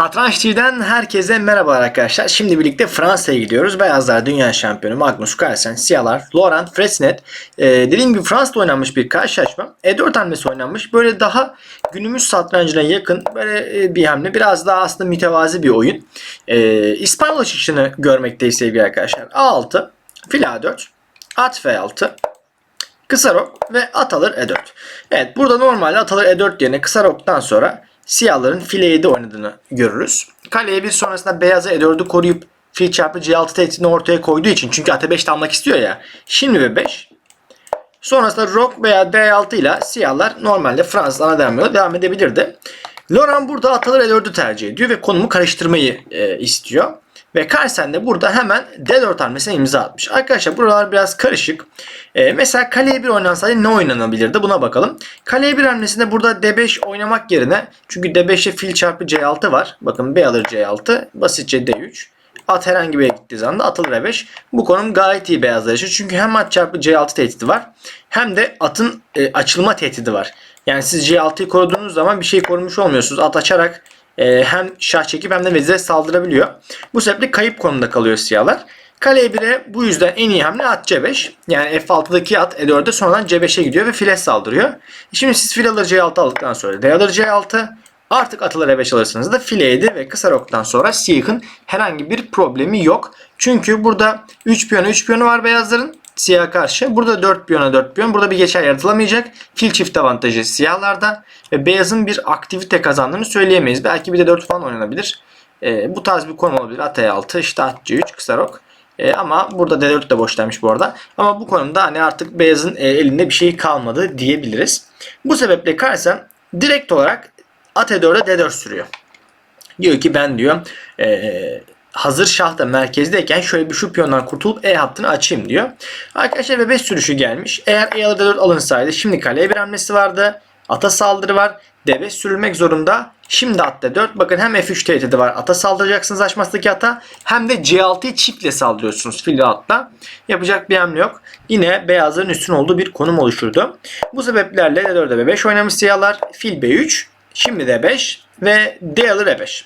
Satranç TV'den herkese merhabalar arkadaşlar. Şimdi birlikte Fransa'ya gidiyoruz. Beyazlar Dünya Şampiyonu Magnus Carlsen, Siyahlar Laurent Fresnet. Ee, dediğim gibi Fransa'da oynanmış bir karşılaşma. E4 hamlesi oynanmış. Böyle daha günümüz satrancına yakın böyle e, bir hamle. Biraz daha aslında mütevazi bir oyun. Ee, İspanyol çıkışını görmekteyiz sevgili arkadaşlar. A6, fil A4, at F6, Kısa rok ve at alır E4. Evet burada normalde at alır E4 yerine kısa roktan sonra siyahların file 7 oynadığını görürüz. Kaleye bir sonrasında beyazı E4'ü koruyup fil çarpı C6 tehditini ortaya koyduğu için çünkü ata 5 almak istiyor ya. Şimdi ve 5. Sonrasında rok veya D6 ile siyahlar normalde Fransızlarına devam, ediyor, devam edebilirdi. Laurent burada ataları E4'ü tercih ediyor ve konumu karıştırmayı e, istiyor. Ve Carlsen de burada hemen D4 hamlesine imza atmış. Arkadaşlar buralar biraz karışık. Ee, mesela kaleye 1 oynansaydı ne oynanabilirdi buna bakalım. Kaleye 1 hamlesinde burada D5 oynamak yerine çünkü D5'te fil çarpı C6 var. Bakın B alır C6 basitçe D3. At herhangi bir yere gittiği zaman da atılır E5. Bu konum gayet iyi beyazlar için. Çünkü hem at çarpı C6 tehdidi var. Hem de atın e, açılma tehdidi var. Yani siz C6'yı koruduğunuz zaman bir şey korumuş olmuyorsunuz. At açarak e, hem şah çekip hem de vezire saldırabiliyor. Bu sebeple kayıp konumda kalıyor siyahlar. Kale 1'e bu yüzden en iyi hamle at C5. Yani F6'daki at E4'e sonradan C5'e gidiyor ve file saldırıyor. Şimdi siz file alır C6 aldıktan sonra D alır C6 artık atılır E5 alırsanız da file 7 ve kısa roktan sonra siyahın herhangi bir problemi yok. Çünkü burada 3 piyonu 3 piyonu var beyazların siyah karşı. Burada 4 piyona 4 piyon. Burada bir geçer yaratılamayacak. Fil çift avantajı siyahlarda. Ve beyazın bir aktivite kazandığını söyleyemeyiz. Belki bir de 4 falan oynanabilir. E, bu tarz bir konu olabilir. At E6, işte at C3, kısa rok. E, ama burada D4 de boşlanmış bu arada. Ama bu konuda hani artık beyazın e, elinde bir şey kalmadı diyebiliriz. Bu sebeple Carlsen direkt olarak at E4'e D4 sürüyor. Diyor ki ben diyor e, hazır şah da merkezdeyken şöyle bir şu piyondan kurtulup E hattını açayım diyor. Arkadaşlar ve 5 sürüşü gelmiş. Eğer E alır D4 alınsaydı şimdi kaleye bir hamlesi vardı. Ata saldırı var. D5 sürülmek zorunda. Şimdi at D4. Bakın hem F3 tehdidi var. Ata saldıracaksınız açmasındaki ata. Hem de C6'yı çiftle saldırıyorsunuz fil atla. Yapacak bir hamle yok. Yine beyazların üstün olduğu bir konum oluşturdu. Bu sebeplerle D4'e B5 oynamış siyahlar. Fil B3. Şimdi D5 ve D alır E5.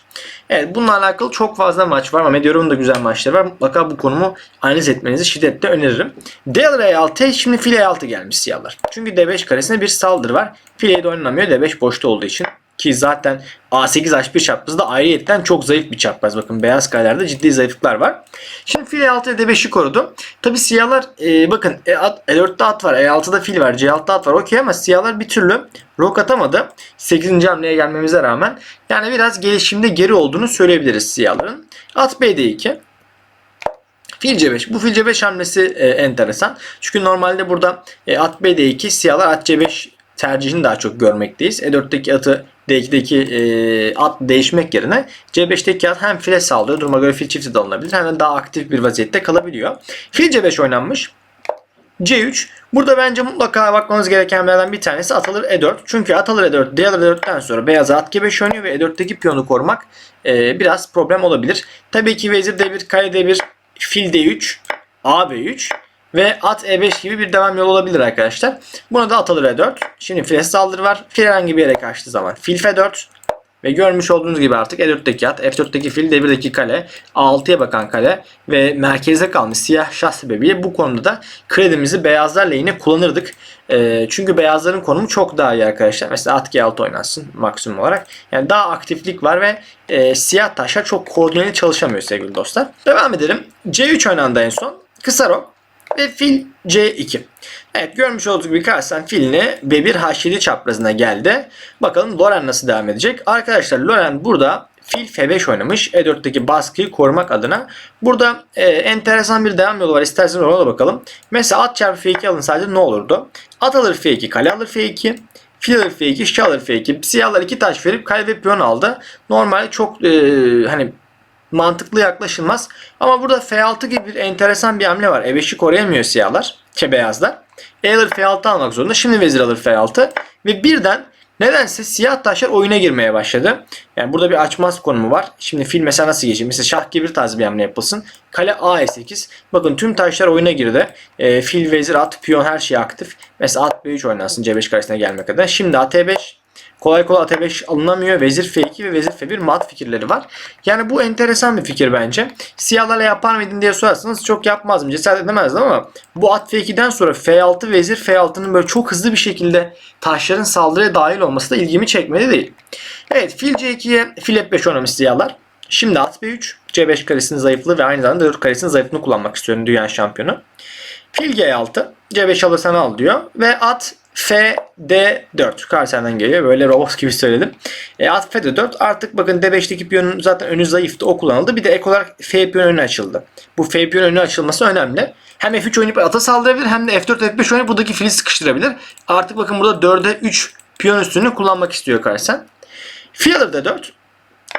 Evet bununla alakalı çok fazla maç var ama Medyarum'un da güzel maçları var. Mutlaka bu konumu analiz etmenizi şiddetle öneririm. D alır E6 şimdi file E6 gelmiş siyahlar. Çünkü D5 karesine bir saldırı var. Fileye de oynanamıyor D5 boşta olduğu için. Ki zaten A8 H1 çaprazı da ayrıyetten çok zayıf bir çapraz. Bakın beyaz karelerde ciddi zayıflıklar var. Şimdi fil E6 D5'i korudu. Tabi siyahlar e, bakın E, at, E4'te at var. E6'da fil var. C6'da at var. Okey ama siyahlar bir türlü rok atamadı. 8. hamleye gelmemize rağmen. Yani biraz gelişimde geri olduğunu söyleyebiliriz siyahların. At B2. Fil C5. Bu fil C5 hamlesi e, enteresan. Çünkü normalde burada e, at B2 siyahlar at C5 tercihini daha çok görmekteyiz. E4'teki atı D2'deki e, at değişmek yerine C5'teki at hem file saldırıyor. Duruma göre fil çifti de alınabilir. Hem de daha aktif bir vaziyette kalabiliyor. Fil C5 oynanmış. C3. Burada bence mutlaka bakmanız gerekenlerden bir tanesi at alır E4. Çünkü at alır E4, D alır E4'ten sonra beyaz at G5 oynuyor ve E4'teki piyonu korumak e, biraz problem olabilir. Tabii ki vezir D1, kale D1, fil D3, A B3 ve at E5 gibi bir devam yolu olabilir arkadaşlar. Buna da at alır E4. Şimdi file saldırı var. Fil herhangi bir yere kaçtığı zaman fil F4. Ve görmüş olduğunuz gibi artık E4'teki at, F4'teki fil, D1'deki kale, A6'ya bakan kale ve merkeze kalmış siyah şah sebebiyle bu konuda da kredimizi beyazlar lehine kullanırdık. E, çünkü beyazların konumu çok daha iyi arkadaşlar. Mesela at G6 oynansın maksimum olarak. Yani daha aktiflik var ve e, siyah taşlar çok koordineli çalışamıyor sevgili dostlar. Devam edelim. C3 oynandı en son. Kısa rok ve fil C2. Evet görmüş olduğunuz gibi Carlsen filine B1 H7 çaprazına geldi. Bakalım Loren nasıl devam edecek? Arkadaşlar Loren burada fil F5 oynamış. E4'teki baskıyı korumak adına. Burada e, enteresan bir devam yolu var. İsterseniz ona da bakalım. Mesela at çarpı F2 alınsaydı ne olurdu? At alır F2, kale alır F2. Fil alır F2, şah alır F2. Siyahlar iki taş verip kale ve piyon aldı. Normalde çok e, hani mantıklı yaklaşılmaz. Ama burada F6 gibi bir enteresan bir hamle var. E5'i koruyamıyor siyahlar. Ke beyazlar. E alır F6 almak zorunda. Şimdi vezir alır F6. Ve birden nedense siyah taşlar oyuna girmeye başladı. Yani burada bir açmaz konumu var. Şimdi fil mesela nasıl geçecek? Mesela şah gibi bir tarz bir hamle yapılsın. Kale A8. Bakın tüm taşlar oyuna girdi. E, fil, vezir, at, piyon her şey aktif. Mesela at B3 oynansın C5 karesine gelmek kadar. Şimdi at E5 kolay kolay ata 5 alınamıyor. Vezir F2 ve vezir F1 mat fikirleri var. Yani bu enteresan bir fikir bence. Siyahlarla yapar mıydın diye sorarsanız çok yapmazdım. Cesaret edemezdim ama bu at F2'den sonra F6 vezir F6'nın böyle çok hızlı bir şekilde taşların saldırıya dahil olması da ilgimi çekmedi değil. Evet fil C2'ye fil F5 oynamış siyahlar. Şimdi at B3. C5 karesinin zayıflığı ve aynı zamanda 4 karesinin zayıflığını kullanmak istiyorum dünya şampiyonu. Fil G6. C5 alırsan al diyor. Ve at F D4. Karsen'den geliyor. Böyle robot gibi söyledim. E, at F D4. Artık bakın D5'teki piyonun zaten önü zayıftı. O kullanıldı. Bir de ek olarak F piyon önü açıldı. Bu F piyon önü açılması önemli. Hem F3 oynayıp ata saldırabilir hem de F4 F5 oynayıp buradaki fili sıkıştırabilir. Artık bakın burada 4'e 3 piyon üstünü kullanmak istiyor Karsen. Fil alır D4.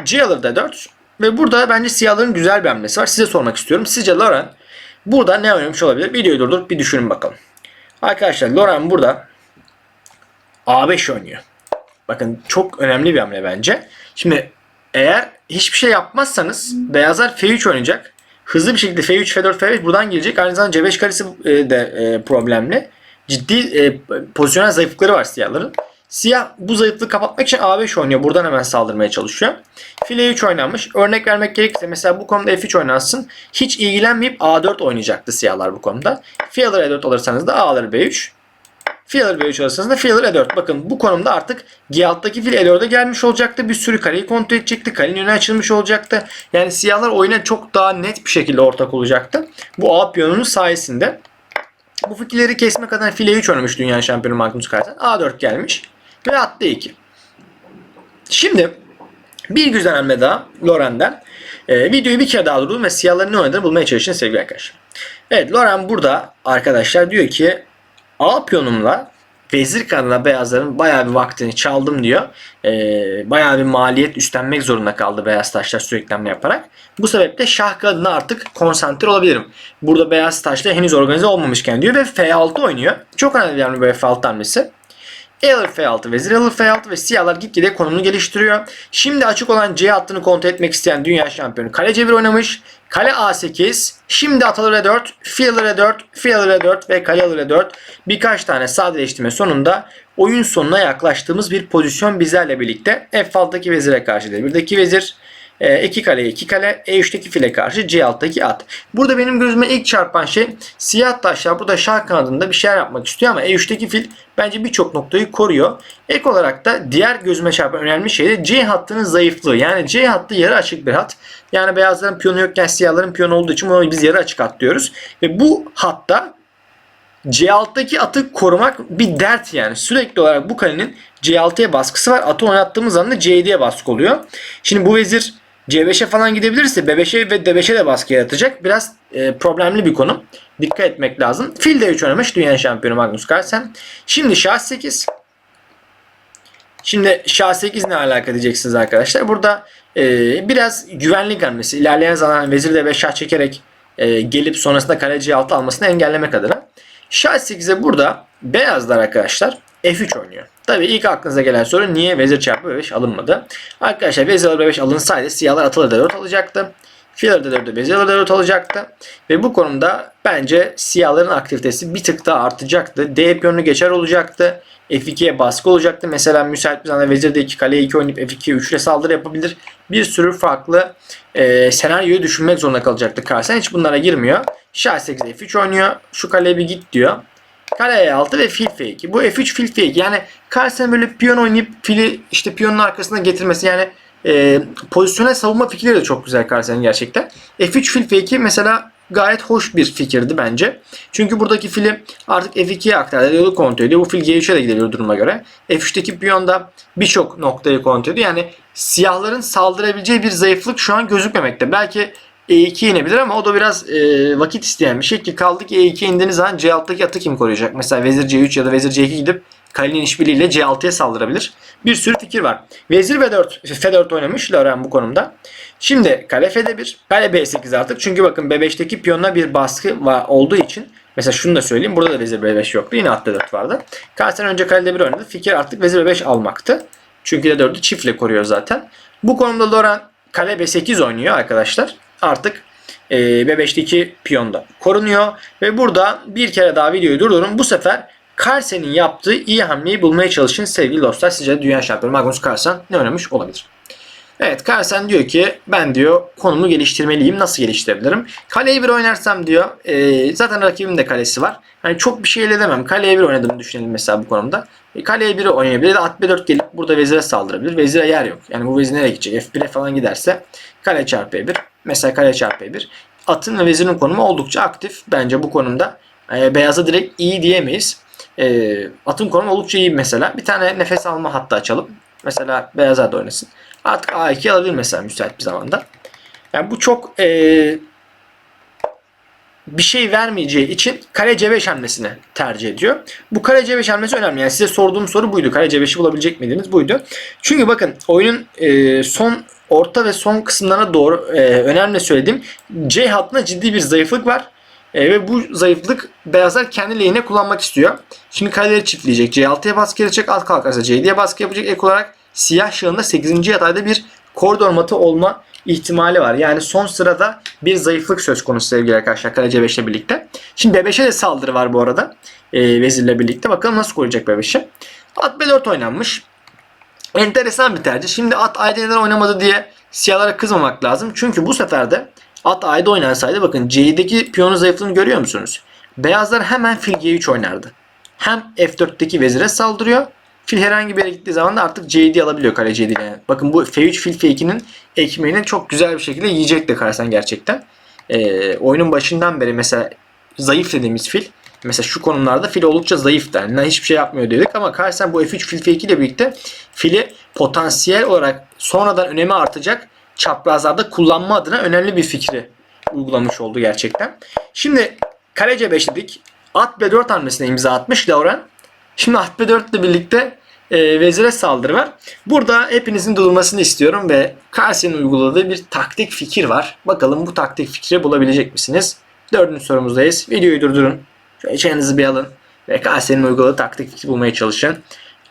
C alır D4. Ve burada bence siyahların güzel bir hamlesi var. Size sormak istiyorum. Sizce Lauren burada ne oynamış olabilir? Videoyu durdurup bir düşünün bakalım. Arkadaşlar Lauren burada A5 oynuyor. Bakın çok önemli bir hamle bence. Şimdi eğer hiçbir şey yapmazsanız beyazlar F3 oynayacak. Hızlı bir şekilde F3, F4, F5 buradan gelecek. Aynı zamanda C5 karesi e, de e, problemli. Ciddi e, pozisyonel zayıflıkları var siyahların. Siyah bu zayıflığı kapatmak için A5 oynuyor. Buradan hemen saldırmaya çalışıyor. File 3 oynanmış. Örnek vermek gerekirse mesela bu konuda F3 oynansın. Hiç ilgilenmeyip A4 oynayacaktı siyahlar bu konuda. Fil alır E4 alırsanız da A alır B3. Fil alır B3 alırsanız da fil alır E4. Bakın bu konumda artık G alttaki fil E4'e gelmiş olacaktı. Bir sürü kareyi kontrol edecekti. Kalenin önü açılmış olacaktı. Yani siyahlar oyuna çok daha net bir şekilde ortak olacaktı. Bu A piyonunun sayesinde. Bu fikirleri kesmek adına file 3 oynamış dünya şampiyonu Magnus Carlsen. A4 gelmiş ve at D2. Şimdi bir güzel hamle daha Loren'den. Ee, videoyu bir kere daha durdurdum ve siyahların ne oynadığını bulmaya çalışın sevgili arkadaşlar. Evet Loren burada arkadaşlar diyor ki A piyonumla vezir kanına beyazların bayağı bir vaktini çaldım diyor. Ee, bayağı bir maliyet üstlenmek zorunda kaldı beyaz taşlar sürekli hamle yaparak. Bu sebeple şah kanadına artık konsantre olabilirim. Burada beyaz taşlar henüz organize olmamışken diyor ve F6 oynuyor. Çok önemli bir hamle bu F6 hamlesi. Alır F6 vezir alır F6 ve siyahlar gitgide konumunu geliştiriyor. Şimdi açık olan C hattını kontrol etmek isteyen dünya şampiyonu kale C1 oynamış. Kale A8. Şimdi at alır E4, fil alır E4, fil alır E4 ve kale alır E4. Birkaç tane sadeleştirme sonunda oyun sonuna yaklaştığımız bir pozisyon bizlerle birlikte F6'daki vezire karşı değil. Buradaki vezir 2 kale 2 kale E3'teki file karşı C6'daki at. Burada benim gözüme ilk çarpan şey siyah taşlar burada şah kanadında bir şeyler yapmak istiyor ama E3'teki fil bence birçok noktayı koruyor. Ek olarak da diğer gözüme çarpan önemli şey de C hattının zayıflığı. Yani C hattı yarı açık bir hat. Yani beyazların piyonu yokken siyahların piyonu olduğu için bunu biz yarı açık at diyoruz. Ve bu hatta C6'daki atı korumak bir dert yani. Sürekli olarak bu kalenin C6'ya baskısı var. Atı oynattığımız anda C7'ye baskı oluyor. Şimdi bu vezir C5'e falan gidebilirse B5'e ve D5'e de baskı yaratacak. Biraz e, problemli bir konu. Dikkat etmek lazım. Fil D3 oynamış dünya şampiyonu Magnus Carlsen. Şimdi şah 8. Şimdi şah 8 ne alaka diyeceksiniz arkadaşlar. Burada e, biraz güvenlik hamlesi. İlerleyen zaman vezir D5 şah çekerek e, gelip sonrasında kale C6 almasını engellemek adına. Şah 8'e burada beyazlar arkadaşlar F3 oynuyor. Tabii ilk aklınıza gelen soru niye vezir çarpı B5 alınmadı? Arkadaşlar vezir alır B5 alınsaydı siyahlar atılır D4 alacaktı. Fil alır D4'de vezir alır D4 alacaktı. Ve bu konumda bence siyahların aktivitesi bir tık daha artacaktı. D piyonunu geçer olacaktı. F2'ye baskı olacaktı. Mesela müsait bir zamanda vezir D2 kaleye 2 oynayıp F2'ye 3 ile saldırı yapabilir. Bir sürü farklı e, senaryoyu düşünmek zorunda kalacaktı Carlsen. Hiç bunlara girmiyor. Şah 8 F3 oynuyor. Şu kaleye bir git diyor. Kale E6 ve fil F2. Bu F3 fil F2. Yani Carlsen böyle piyon oynayıp fili işte piyonun arkasına getirmesi yani e, pozisyonel savunma fikirleri de çok güzel Carlsen'in gerçekten. F3 fil F2 mesela gayet hoş bir fikirdi bence. Çünkü buradaki fili artık F2'ye aktardı. Yolu kontrol ediyor. Bu fil G3'e de gidebilir duruma göre. F3'teki piyon da birçok noktayı kontrol ediyor. Yani siyahların saldırabileceği bir zayıflık şu an gözükmemekte. Belki E2 inebilir ama o da biraz e, vakit isteyen bir şey ki kaldı ki E2 indiğiniz zaman C6'daki atı kim koruyacak? Mesela vezir C3 ya da vezir C2 gidip kalenin işbirliğiyle C6'ya saldırabilir. Bir sürü fikir var. Vezir V4, F4 oynamış Lauren bu konumda. Şimdi kale F1, kale B8 artık. Çünkü bakın B5'teki piyonuna bir baskı var, olduğu için Mesela şunu da söyleyeyim. Burada da vezir B5 yoktu. Yine at D4 vardı. Carlsen önce kale D1 oynadı. Fikir artık vezir B5 almaktı. Çünkü D4'ü çiftle koruyor zaten. Bu konumda Lauren kale B8 oynuyor arkadaşlar. Artık e, B5'teki piyon da korunuyor. Ve burada bir kere daha videoyu durdurun. Bu sefer Carlsen'in yaptığı iyi hamleyi bulmaya çalışın sevgili dostlar. Sizce dünya şampiyonu Magnus Carlsen ne oynamış olabilir? Evet Carlsen diyor ki ben diyor konumu geliştirmeliyim. Nasıl geliştirebilirim? Kaleye bir oynarsam diyor e, zaten rakibim de kalesi var. Hani çok bir şey elde edemem. Kaleye bir oynadığını düşünelim mesela bu konumda. E, kaleye biri oynayabilir. At B4 gelip burada vezire saldırabilir. Vezire yer yok. Yani bu vezir nereye gidecek? F1'e falan giderse kale çarpı E1. Mesela kale çarpı E1. Atın ve vezirin konumu oldukça aktif. Bence bu konumda e, beyaza direkt iyi diyemeyiz. E, atın konumu oldukça iyi mesela. Bir tane nefes alma hattı açalım. Mesela beyaza da oynasın. Artık A2 alabilir mesela müsait bir zamanda. Yani bu çok e, bir şey vermeyeceği için kale C5 hamlesini tercih ediyor. Bu kale C5 hamlesi önemli. Yani size sorduğum soru buydu. Kale C5'i bulabilecek miydiniz? Buydu. Çünkü bakın oyunun e, son orta ve son kısımlarına doğru e, önemli söylediğim C hattında ciddi bir zayıflık var. E, ve bu zayıflık beyazlar kendi lehine kullanmak istiyor. Şimdi kaleleri çiftleyecek. C6'ya baskı yapacak. Alt kalkarsa C7'ye baskı yapacak. Ek olarak siyah şahında 8. yatayda bir koridor matı olma ihtimali var. Yani son sırada bir zayıflık söz konusu sevgili arkadaşlar kale C5 ile birlikte. Şimdi B5'e de saldırı var bu arada. E, vezirle birlikte. Bakalım nasıl koruyacak B5'i. At B4 oynanmış. Enteresan bir tercih. Şimdi at A'da neden oynamadı diye siyahlara kızmamak lazım. Çünkü bu sefer de at A'da oynansaydı bakın C'deki piyonun zayıflığını görüyor musunuz? Beyazlar hemen fil G3 oynardı. Hem F4'teki vezire saldırıyor. Fil herhangi bir yere gittiği zaman da artık C7 alabiliyor kale C7 ile. Yani bakın bu F3 fil F2'nin ekmeğini çok güzel bir şekilde yiyecek de Carlsen gerçekten. Ee, oyunun başından beri mesela zayıf dediğimiz fil Mesela şu konumlarda fil oldukça zayıf yani hiçbir şey yapmıyor dedik ama Carlsen bu F3 fil F2 ile birlikte fili potansiyel olarak sonradan önemi artacak çaprazlarda kullanma adına önemli bir fikri uygulamış oldu gerçekten. Şimdi kale C5 dedik. At B4 hamlesine imza atmış Lauren. Şimdi at B4 ile birlikte e, vezire saldırı var. Burada hepinizin durmasını istiyorum ve Carlsen'in uyguladığı bir taktik fikir var. Bakalım bu taktik fikri bulabilecek misiniz? Dördüncü sorumuzdayız. Videoyu durdurun. Şöyle çayınızı bir alın ve Carlsen'in uyguladığı taktik bulmaya çalışın.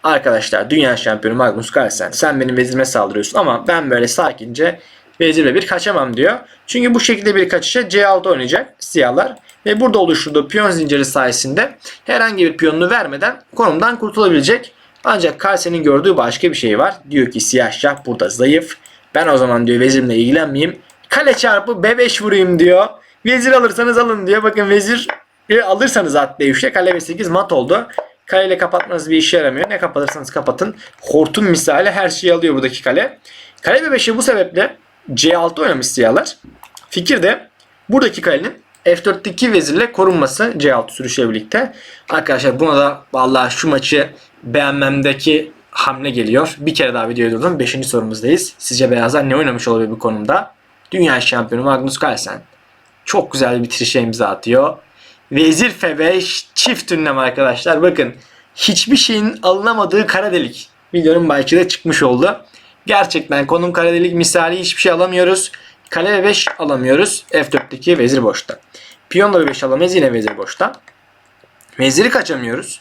Arkadaşlar dünya şampiyonu Magnus Carlsen sen benim vezirime saldırıyorsun ama ben böyle sakince vezirle bir kaçamam diyor. Çünkü bu şekilde bir kaçışa C6 oynayacak siyahlar ve burada oluşturduğu piyon zinciri sayesinde herhangi bir piyonunu vermeden konumdan kurtulabilecek. Ancak Carlsen'in gördüğü başka bir şey var. Diyor ki siyah şah burada zayıf. Ben o zaman diyor vezirimle ilgilenmeyeyim. Kale çarpı B5 vurayım diyor. Vezir alırsanız alın diyor. Bakın vezir alırsanız at D3'te kale B8 mat oldu. Kaleyle kapatmanız bir işe yaramıyor. Ne kapatırsanız kapatın. Hortum misali her şeyi alıyor buradaki kale. Kale B5'i bu sebeple C6 oynamış siyahlar. Fikir de buradaki kalenin F4'teki vezirle korunması C6 sürüşüyle birlikte. Arkadaşlar buna da vallahi şu maçı beğenmemdeki hamle geliyor. Bir kere daha videoyu durdum. Beşinci sorumuzdayız. Sizce beyazlar ne oynamış olabilir bu konumda? Dünya şampiyonu Magnus Carlsen. Çok güzel bir bitirişe imza atıyor. Vezir F5 çift ünlem arkadaşlar. Bakın hiçbir şeyin alınamadığı kara delik. Videonun belki de çıkmış oldu. Gerçekten konum kara delik misali hiçbir şey alamıyoruz. Kale V5 alamıyoruz. F4'teki vezir boşta. Piyon da V5 alamayız yine vezir boşta. Veziri kaçamıyoruz.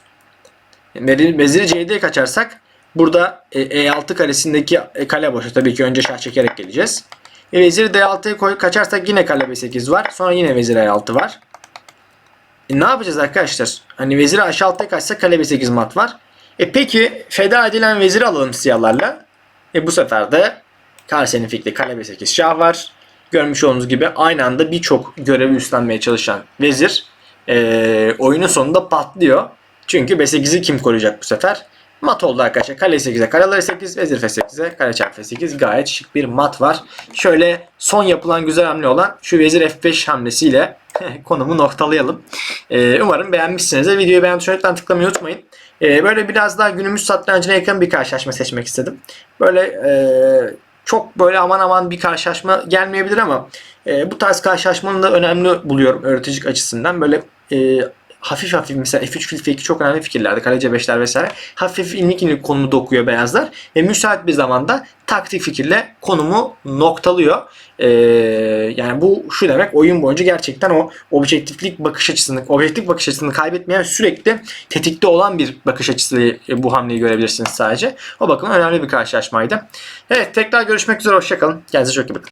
Veziri C7'ye kaçarsak burada E6 karesindeki kale boşta. Tabii ki önce şah çekerek geleceğiz. E, veziri D6'ya koy kaçarsak yine kale B8 var. Sonra yine vezir E6 var. E, ne yapacağız arkadaşlar? Hani veziri aşağı altta kaçsa kale B8 mat var. E peki feda edilen veziri alalım siyahlarla. E bu sefer de Carlsen'in fikri kale B8 şah var. Görmüş olduğunuz gibi aynı anda birçok görevi üstlenmeye çalışan vezir e, oyunun sonunda patlıyor. Çünkü B8'i kim koruyacak bu sefer? Mat oldu arkadaşlar. Kale 8'e karaları 8, vezir F8'e kare çarpı F8 gayet şık bir mat var. Şöyle son yapılan güzel hamle olan şu vezir F5 hamlesiyle konumu noktalayalım. Ee, umarım beğenmişsinizdir. Videoyu beğen tuşuna lütfen tıklamayı unutmayın. Ee, böyle biraz daha günümüz satrancına yakın bir karşılaşma seçmek istedim. Böyle e, çok böyle aman aman bir karşılaşma gelmeyebilir ama e, bu tarz karşılaşmanın da önemli buluyorum öğreticilik açısından. Böyle e, hafif hafif mesela F3 fil F2 çok önemli fikirlerdi. Kaleci 5'ler vesaire. Hafif ilmik ilmik konumu dokuyor beyazlar. Ve müsait bir zamanda taktik fikirle konumu noktalıyor. Ee, yani bu şu demek oyun boyunca gerçekten o objektiflik bakış açısını, objektif bakış açısını kaybetmeyen sürekli tetikte olan bir bakış açısı bu hamleyi görebilirsiniz sadece. O bakımdan önemli bir karşılaşmaydı. Evet tekrar görüşmek üzere hoşçakalın. Kendinize çok iyi bakın.